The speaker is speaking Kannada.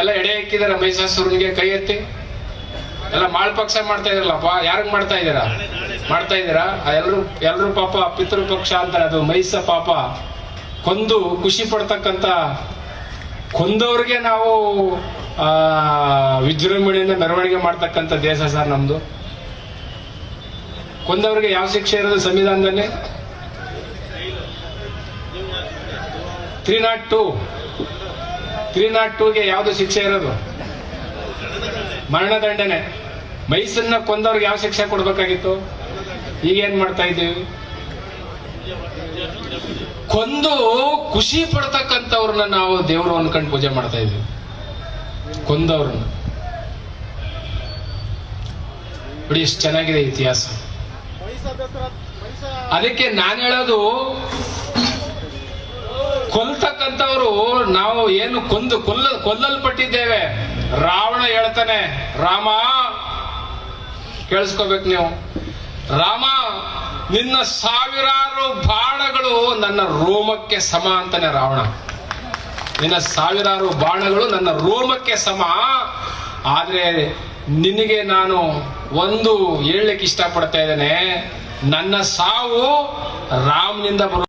ಎಲ್ಲ ಎಡೆ ಹಾಕಿದಾರ ಮೈಸಾಸುರನಿಗೆ ಕೈ ಎತ್ತಿ. ಎಲ್ಲ ಮಾಳ್ ಪಕ್ಷ ಮಾಡ್ತಾ ಇದ್ರಲ್ಲಪ್ಪ ಯಾರು ಮಾಡ್ತಾ ಇದ್ದೀರಾ? ಮಾಡ್ತಾ ಇದ್ದೀರಾ? ಎಲ್ಲರೂ ಎಲ್ಲರೂ ಪಾಪ ಪಿತೃ ಪಕ್ಷ ಅಂತಾರೆ, ಅದು ಮೈಸ ಪಾಪ. ಕೊಂದು ಖುಷಿ ಪಡ್ತಕ್ಕಂತ, ಕೊಂದವ್ರಿಗೆ ನಾವು ವಿಜೃಂಭಣೆಯಿಂದ ಮೆರವಣಿಗೆ ಮಾಡ್ತಕ್ಕಂಥ ದೇಶ ಸರ್ ನಮ್ದು. ಕೊಂದವ್ರಿಗೆ ಯಾವ ಶಿಕ್ಷೆ ಇರೋದು ಸಂವಿಧಾನದಲ್ಲಿ? Three nought two. Three nought ಟೂಗೆ ಯಾವುದು ಶಿಕ್ಷೆ ಇರೋದು? ಮರಣದಂಡನೆ. ಮೈಸನ್ನ ಕೊಂದವ್ರಿಗೆ ಯಾವ ಶಿಕ್ಷೆ ಕೊಡ್ಬೇಕಾಗಿತ್ತು? ಈಗ ಏನ್ ಮಾಡ್ತಾ ಇದ್ದೀವಿ? ಕೊಂದು ಖುಷಿ ಪಡ್ತಕ್ಕಂಥವ್ರನ್ನ ನಾವು ದೇವರು ಅನ್ಕೊಂಡು ಪೂಜೆ ಮಾಡ್ತಾ ಇದ್ವಿ ಕೊಂದವ್ರನ್ನ. ನೋಡಿ, ಎಷ್ಟು ಚೆನ್ನಾಗಿದೆ ಇತಿಹಾಸ. ಅದಕ್ಕೆ ನಾನು ಹೇಳೋದು ಕೊಲ್ತಕ್ಕಂಥವ್ರು ನಾವು ಏನು ಕೊಂದು ಕೊಲ್ಲ ಕೊಲ್ಲಲ್ಪಟ್ಟಿದ್ದೇವೆ ರಾವಣ ಹೇಳ್ತಾನೆ, ರಾಮ, ಕೇಳಿಸ್ಕೋಬೇಕು ನೀವು. ರಾಮ, ನಿನ್ನ ಸಾವಿರಾರು ಬಾಣಗಳು ನನ್ನ ರೋಮಕ್ಕೆ ಸಮ ಅಂತಾನೆ ರಾವಣ. ನಿನ್ನ ಸಾವಿರಾರು ಬಾಣಗಳು ನನ್ನ ರೋಮಕ್ಕೆ ಸಮ. ಆದರೆ ನಿನಗೆ ನಾನು ಒಂದು ಹೇಳಲಿಕ್ಕೆ ಇಷ್ಟಪಡ್ತಾ ಇದ್ದೇನೆ. ನನ್ನ ಸಾವು ರಾಮ್ನಿಂದ ಬರೋ